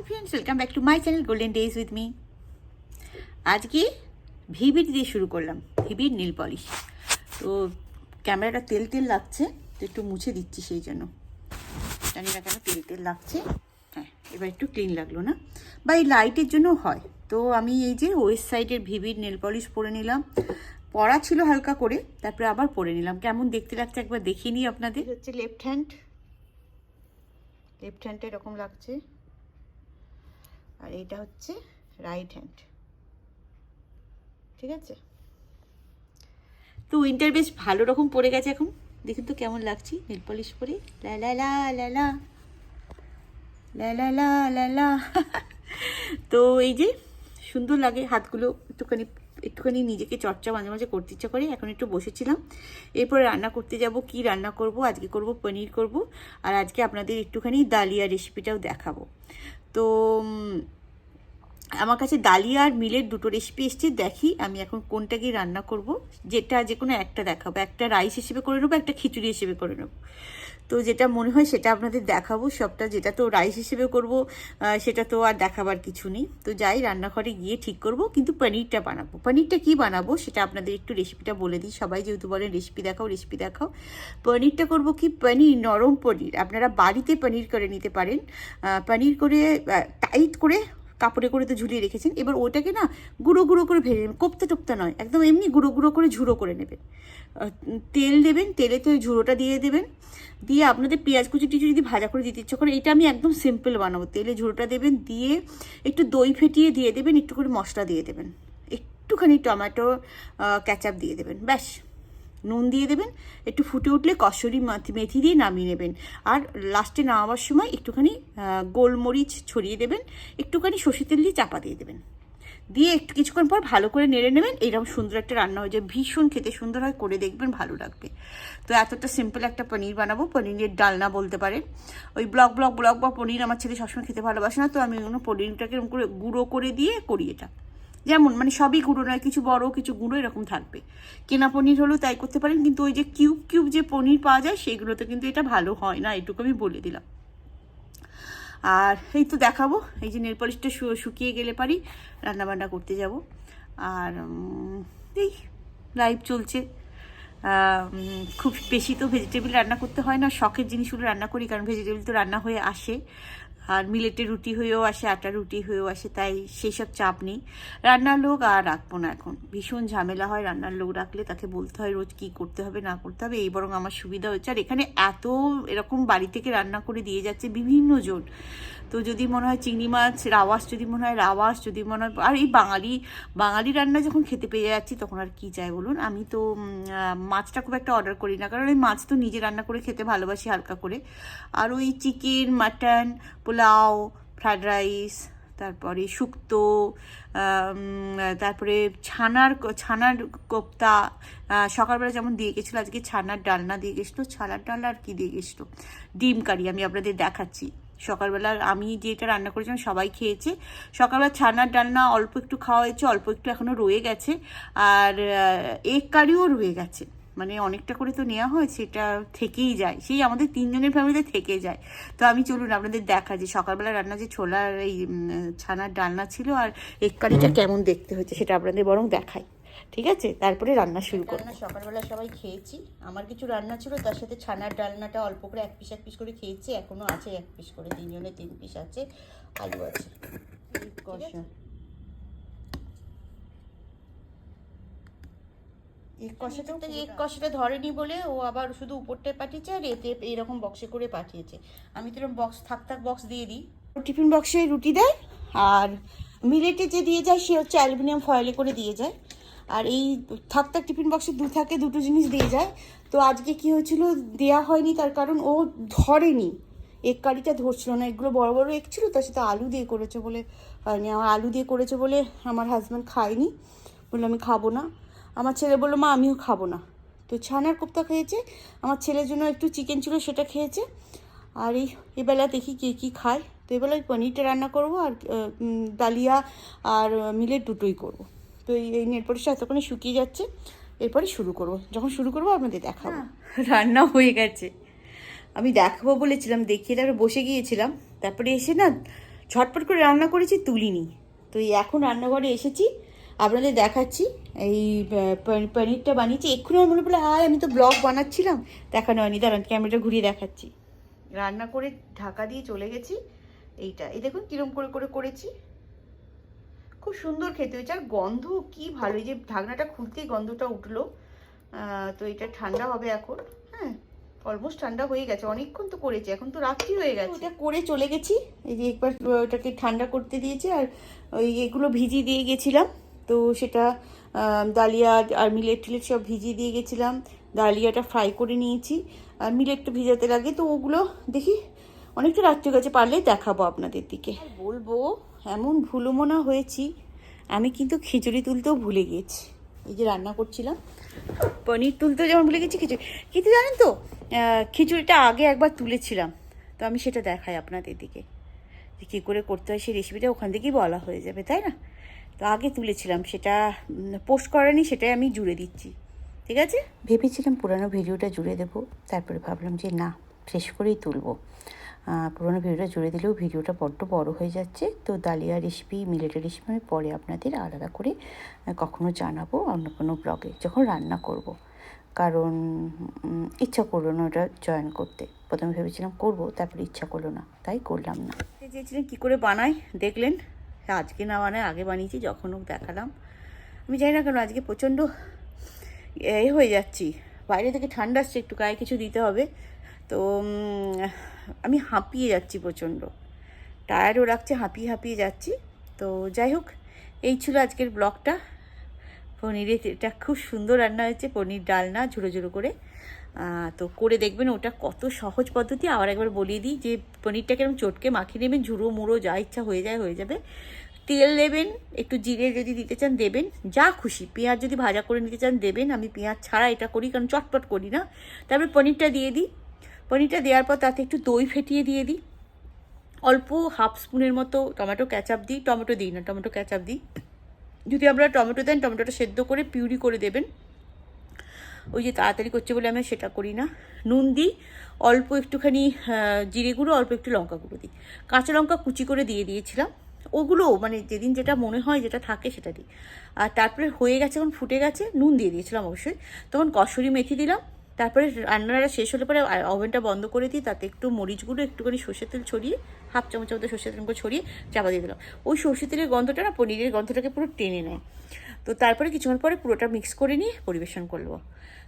Hi friends welcome back to my channel golden days with me আজকে ভিবির দিয়ে শুরু করলাম। ভিবির নীল পলিশ তো ক্যামেরাটা তেল তেল লাগছে, তো একটু মুছে দিচ্ছি সেই জন্য। জানি না কেন তেল তেল লাগছে। হ্যাঁ এবার একটু ক্লিন লাগল না। বা এই লাইটের জন্য হয়। তো আমি এই যে ওয়েস্ট সাইডের ভিবির নেল পলিশ পরে নিলাম। পরা ছিল হালকা করে, তারপরে আবার পরে নিলাম। কেমন দেখতে লাগছে একবার দেখিয়ে নিই আপনাদের। হচ্ছে লেফট হ্যান্ড লেফট হ্যান্ডটা এরকম লাগছে। আর এটা হচ্ছে রাইট হ্যান্ড ঠিক আছে? তো উইন্টার বেশ ভালো রকম পড়ে গেছে এখন। দেখুন তো কেমন লাগছে নেল পলিশ পরে। লা লা লা লা লা। লা লা লা তো এই যে সুন্দর লাগে হাতগুলো একটুখানি একটুখানি নিজেকে চর্চা মাঝে মাঝে করতে ইচ্ছা করে। এখন একটু বসেছিলাম। এরপরে রান্না করতে যাব, কি রান্না করব, আজকে করব, পনির করব। আর আজকে আপনাদের একটুখানি দালিয়া রেসিপিটাও দেখাবো। তো আমার কাছে ডালিয়া আর মিলের দুটো রেসিপি এসছে, দেখি আমি এখন কোনটা গিয়ে রান্না করব। যেটা যে কোনো একটা দেখাবো। একটা রাইস হিসেবে করে নেব, একটা খিচুড়ি হিসেবে করে নেব। তো যেটা মনে হয় সেটা আপনাদের দেখাবো, সবটা যেটা তো রাইস হিসেবে করব সেটা তো আর দেখাবার কিছু নেই। তো যাই, রান্নাঘরে গিয়ে ঠিক করব, কিন্তু পনিরটা বানাবো। পনিরটা কি বানাবো সেটা আপনাদের একটু রেসিপিটা বলে দিই। সবাই যেহেতু বলেন রেসিপি দেখাও রেসিপি দেখাও। পনিরটা করব কি? পনির, নরম পনির। আপনারা বাড়িতে পনির করে নিতে পারেন। পনির করে টাইট করে কাপড়ে করে তো ঝুলিয়ে রেখেছেন। এবার ওটাকে না গুঁড়ো গুঁড়ো করে ভেজে নেবেন। কোপ্তে টোপ্তা নয়, একদম এমনি গুঁড়ো গুঁড়ো করে ঝুড়ো করে নেবেন। তেল দেবেন, তেলে তো ঝুড়োটা দিয়ে দেবেন। দিয়ে আপনাদের পেঁয়াজ কুচি টিচু যদি ভাজা করে দিতে ইচ্ছে করে, এটা আমি একদম সিম্পল বানাবো। তেলে ঝুড়োটা দেবেন, দিয়ে একটু দই ফেটিয়ে দিয়ে দেবেন, একটু করে মশলা দিয়ে দেবেন। একটুখানি টমেটো ক্যাচাপ দিয়ে দেবেন, ব্যাস। নুন দিয়ে দেবেন, একটু ফুটে উঠলে কসরি মাথি- দিয়ে নামিয়ে নেবেন। আর লাস্টে নামাবার সময় একটুখানি গোলমরিচ ছড়িয়ে দেবেন, একটুখানি সর্ষে তেল দিয়ে চাপা দিয়ে দেবেন। দিয়ে একটু কিছুক্ষণ পর ভালো করে নেড়ে নেবেন, এইরকম সুন্দর একটা রান্না হয়ে যায়। ভীষণ খেতে সুন্দর হয়, করে দেখবেন, ভালো লাগবে। তো এতটা সিম্পল একটা পনির বানাবো, পনিরের ডালনা বলতে পারেন। ওই ব্লক ব্লক ব্লক বা পনির আমার ছেলে সবসময় খেতে ভালোবাসে না, তো আমি ওগুলো পনিরটাকে এরকম করে গুঁড়ো করে দিয়ে করি এটা। যেমন মানে সবই গুঁড়ো নয়, কিছু বড়, কিছু গুঁড়ো, এরকম থাকবে। কেনা পনির হলেও তাই করতে পারেন, কিন্তু ওই যে কিউব কিউব যে পনির পাওয়া যায়, সেগুলোতে কিন্তু এটা ভালো হয় না, এটুকু আমি বলে দিলাম। আর এই তো দেখাবো, এই যে নেল পলিশটা শু- শুকিয়ে গেলে পারি রান্না বান্না করতে যাব। আর এই লাইভ চলছে। খুব বেশি তো ভেজিটেবিল রান্না করতে হয় না, শখের জিনিসগুলো রান্না করি, কারণ ভেজিটেবিল তো রান্না হয়ে আসে। আর মিলেটের রুটি হয়েও আসে, আটা রুটি হয়েও আসে, তাই সেই সব চাপ নেই। রান্নার লোক আর রাখব না এখন। ভীষণ ঝামেলা হয় রান্নার লোক রাখলে তাকে বলতে হয় রোজ কি করতে হবে, না করতে হবে, এই বরং আমার সুবিধা হচ্ছে আর এখানে এত এরকম বাড়ি থেকে রান্না করে দিয়ে যাচ্ছে বিভিন্ন জন। তো যদি মনে হয় চিংড়ি মাছ রাওয়াস যদি মনে হয় রাওয়াস যদি মনে হয় আর এই বাঙালি বাঙালি রান্না যখন খেতে পেয়ে যাচ্ছি তখন আর কি চাই বলুন? আমি তো মাছটা খুব একটা অর্ডার করি না, কারণ ওই মাছ তো নিজে রান্না করে খেতে ভালোবাসি হালকা করে। আর ওই chicken mutton pulao fried rice তারপরে শুক্তো তারপরে ছানার ছানার কোপ্তা সকালবেলা যেমন দিয়ে গেছিল, আজকে ছানার ডালনা দিয়ে গেছিল, ছানার ডালনা আর কি দিয়ে গেছিল? ডিম কারি আমি আপনাদের দেখাচ্ছি। সকালবেলা আমি যেটা রান্না করেছিলাম সবাই খেয়েছে। সকালবেলা ছানার ডালনা অল্প একটু খাওয়া হয়েছে, অল্প একটু এখনও রয়ে গেছে, আর এগ কারিও রয়ে গেছে। মানে অনেকটা করে তো নেওয়া হয় সেটা থেকেই যায়। সেই আমাদের তিনজনের ফ্যামিলিতে থেকে যায়। তো আমি চলুন আপনাদের দেখা যে সকালবেলা রান্না যে ছোলার এই ছানার ডালনা ছিল আর এক কারিটা কেমন দেখতে হচ্ছে সেটা আপনাদের বরং দেখাই। ঠিক আছে? তারপরে রান্না শুরু করব। সকালবেলা সবাই খেয়েছি। আমার কিছু রান্না ছিল তার সাথে ছানার ডালনাটা অল্প করে এক পিস এক পিস করে খেয়েছি। এখনও আছে এক পিস করে। তিনজনে তিন পিস আছে। আলু আছে। কষা। এই কষাটা তো এক কষাটা ধরেনি বলে ও আবার শুধু উপরটায় পাঠিয়েছে আর এতে এরকম বক্সে করে পাঠিয়েছে। আমি তো এরকম বক্স থাক থাক বক্স দিয়ে দিই। টিফিন বক্সে রুটি দেয় আর মিলেটে যে দিয়ে যায় সে হচ্ছে অ্যালুমিনিয়াম ফয়েলে করে দিয়ে যায়। আর এই থাক থাক টিফিন বক্সে দু থাকে দুটো জিনিস দিয়ে যায়। তো আজকে কি হয়েছিল দেয়া হয়নি তার কারণ ও ধরেনি। এক কারিটা ধরছিল না এগুলো বড় বড় এক ছিল তার সাথে আলু দিয়ে করেছে বলে হয়নি আমার আলু দিয়ে করেছে বলে আমার হাজব্যান্ড খায়নি। বলল আমি খাব না। আমার ছেলে বলল, মা, আমিও খাব না। তো ছানার কোপ্তা খেয়েছে, আমার ছেলের জন্য একটু চিকেন ছিল, সেটা খেয়েছে। আর এই এবেলা দেখি কে কী খায়। তো এবেলা ওই পনিরটা রান্না করব আর ডালিয়া আর মিলের দুটোই করব। তো এই নেট পলিশটা এতক্ষণে শুকিয়ে যাচ্ছে, এরপরে শুরু করব। যখন শুরু করব, আপনাদের দেখাবো। রান্না হয়ে গেছে। আমি দেখাবো বলেছিলাম, দেখিয়ে তারপরে বসে গিয়েছিলাম। তারপরে এসে না, ঝটপট করে রান্না করেছি, তুলিনি। তো এখন রান্নাঘরে এসেছি। আপনাদের দেখাচ্ছি। এই পনিরটা বানিয়েছি। এক্ষুনি আমার মনে পড়ল হায় আমি তো ব্লগ বানাচ্ছিলাম। দেখানো হয়নি দাঁড়ান ক্যামেরাটা ঘুরিয়ে দেখাচ্ছি। রান্না করে ঢাকা দিয়ে চলে গেছি। এইটা এই দেখুন কিরম করে করে করেছি। খুব সুন্দর খেতে হয়েছে। আর গন্ধ কি ভালো এই যে ঢাকনাটা খুলতেই গন্ধটা উঠল। তো এটা ঠান্ডা হবে এখন। হ্যাঁ অলমোস্ট ঠান্ডা হয়ে গেছে। অনেকক্ষণ তো করেছি এখন তো রাত্রি হয়ে গেছে। ওটা করে চলে গেছি। এই যে একবার ওটাকে ঠান্ডা করতে দিয়েছি। আর ওই এগুলো ভিজিয়ে দিয়ে গেছিলাম। তো সেটা ডালিয়া আর মিলেট টিলেট সব ভিজিয়ে দিয়ে গেছিলাম। ডালিয়াটা ফ্রাই করে নিয়েছি। আর মিলেটটা ভিজাতে লাগে তো ওগুলো দেখি অনেকটা রাত্রে গেছে পারলে দেখাবো আপনাদের দিকে। বলব এমন ভুলমনা হয়েছি আমি কিন্তু খিচুড়ি তুলতেও ভুলে গিয়েছি এই যে রান্না করছিলাম পনির তুলতেও যেমন ভুলে গেছি খিচুড়ি। কিন্তু জানেন তো খিচুড়িটা আগে একবার তুলেছিলাম তো আমি সেটা দেখাই আপনাদের দিকে। যে কী করে করতে হয় সেই রেসিপিটা ওখান থেকেই বলা হয়ে যাবে তাই না? তো আগে তুলেছিলাম সেটা পোস্ট করানি সেটাই আমি জুড়ে দিচ্ছি। ঠিক আছে? ভেবেছিলাম পুরানো ভিডিওটা জুড়ে দেবো তারপরে ভাবলাম যে না শেষ করেই তুলবো। পুরোনো ভিডিওটা জুড়ে দিলেও ভিডিওটা বড্ড বড় হয়ে যাচ্ছে তো ডালিয়া রেসিপি মিলেটের রেসিপি আমি পরে আপনাদের আলাদা করে কখনো জানাব অন্য কোনো ব্লগে যখন রান্না করব। কারণ ইচ্ছা করল না ওটা জয়েন করতে। প্রথমে ভেবেছিলাম করব তারপরে ইচ্ছা করল না তাই করলাম না। চেয়েছিলেন কী করে বানাই দেখলেন? আজকে না বানায় আগে বানিয়েছি, যখন হোক দেখালাম। আমি জানি না কেন আজকে প্রচণ্ড এ হয়ে যাচ্ছি। বাইরে থেকে ঠান্ডা আসছে, একটু গায়ে কিছু দিতে হবে। তো আমি হাঁপিয়ে যাচ্ছি প্রচণ্ড। টায়ারও রাখছে হাঁপিয়ে হাঁপিয়ে যাচ্ছি। তো যাই হোক, এই ছিল আজকের ব্লগটা। পনিরের এটা খুব সুন্দর রান্না হয়েছে, পনির ডালনা ঝুড়ো ঝুড়ো করে। তো করে দেখবেন, ওটা কত সহজ পদ্ধতি। আবার একবার বলিয়ে দিই যে, পনিরটাকে এরকম চটকে মাখিয়ে নেবেন, ঝুড়ো মুড়ো যা ইচ্ছা হয়ে যায়, হয়ে যাবে। তেল দেবেন, একটু জিরে যদি দিতে চান দেবেন, যা খুশি। পেঁয়াজ যদি ভাজা করে নিতে চান দেবেন, আমি পেঁয়াজ ছাড়া এটা করি, কারণ চটপট করি না। তারপরে পনিরটা দিয়ে দিই। পনিরটা দেওয়ার পর তাতে একটু দই ফেটিয়ে দিয়ে দিই। অল্প হাফ স্পুনের মতো টমেটো ক্যাচাপ দিই। টমেটো দিই না, টমেটো ক্যাচাপ দিই। যদি আপনারা টমেটো দেন, টমেটোটা সেদ্ধ করে পিউরি করে দেবেন। ওই যে তাড়াতাড়ি করছে বলে আমি সেটা করি না। নুন দিই, অল্প একটুখানি জিরে গুঁড়ো, অল্প একটু লঙ্কা গুঁড়ো দিই। কাঁচা লঙ্কা কুচি করে দিয়ে দিয়েছিলাম। ওগুলো মানে যেদিন যেটা মনে হয় যেটা থাকে সেটা দিই। আর তারপরে হয়ে গেছে যখন ফুটে গেছে, নুন দিয়ে দিয়েছিলাম অবশ্যই। তখন কসুরি মেথি দিলাম, তারপরে রান্নাটা শেষ হলে পরে ওভেনটা বন্ধ করে দিই, তাতে একটু মরিচ গুঁড়ো একটুখানি সর্ষের তেল ছড়িয়ে হাফ চামচ মতো সর্ষের তেল ছড়িয়ে চাপা দিয়ে দিলাম। ওই সর্ষের তেলের গন্ধটা না, পনিরের গন্ধটাকে পুরো টেনে নেয়। তো তারপরে কিছুক্ষণ পরে পুরোটা মিক্স করে নিয়ে পরিবেশন করব।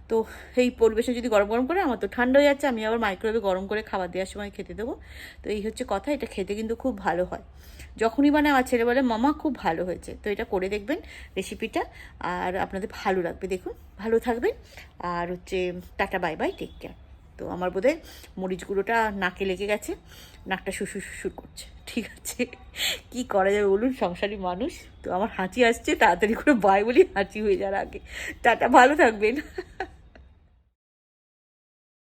তো এই পরিবেশন যদি গরম গরম করে, আমার তো ঠান্ডা হয়ে যাচ্ছে, আমি আবার মাইক্রোওয়েভে গরম করে খাবার দেওয়ার সময় খেতে দেবো। তো এই হচ্ছে কথা, এটা খেতে কিন্তু খুব ভালো হয়। যখনই মানে আমার ছেলে বলে, মামা, খুব ভালো হয়েছে। তো এটা করে দেখবেন রেসিপিটা আর আপনাদের ভালো লাগবে দেখুন। ভালো থাকবেন, আর হচ্ছে tata bye bye take care তো আমার বোধহয় মরিচ গুঁড়োটা নাকে লেগে গেছে, নাকটা শুশুর শুশুর করছে। ঠিক আছে, কি করা যাবে বলুন, সংসারী মানুষ। তো আমার হাঁচি আসছে, তাড়াতাড়ি করে বাই বলি, হাঁচি হয়ে যাওয়ার আগে। টাটা, ভালো থাকবেন।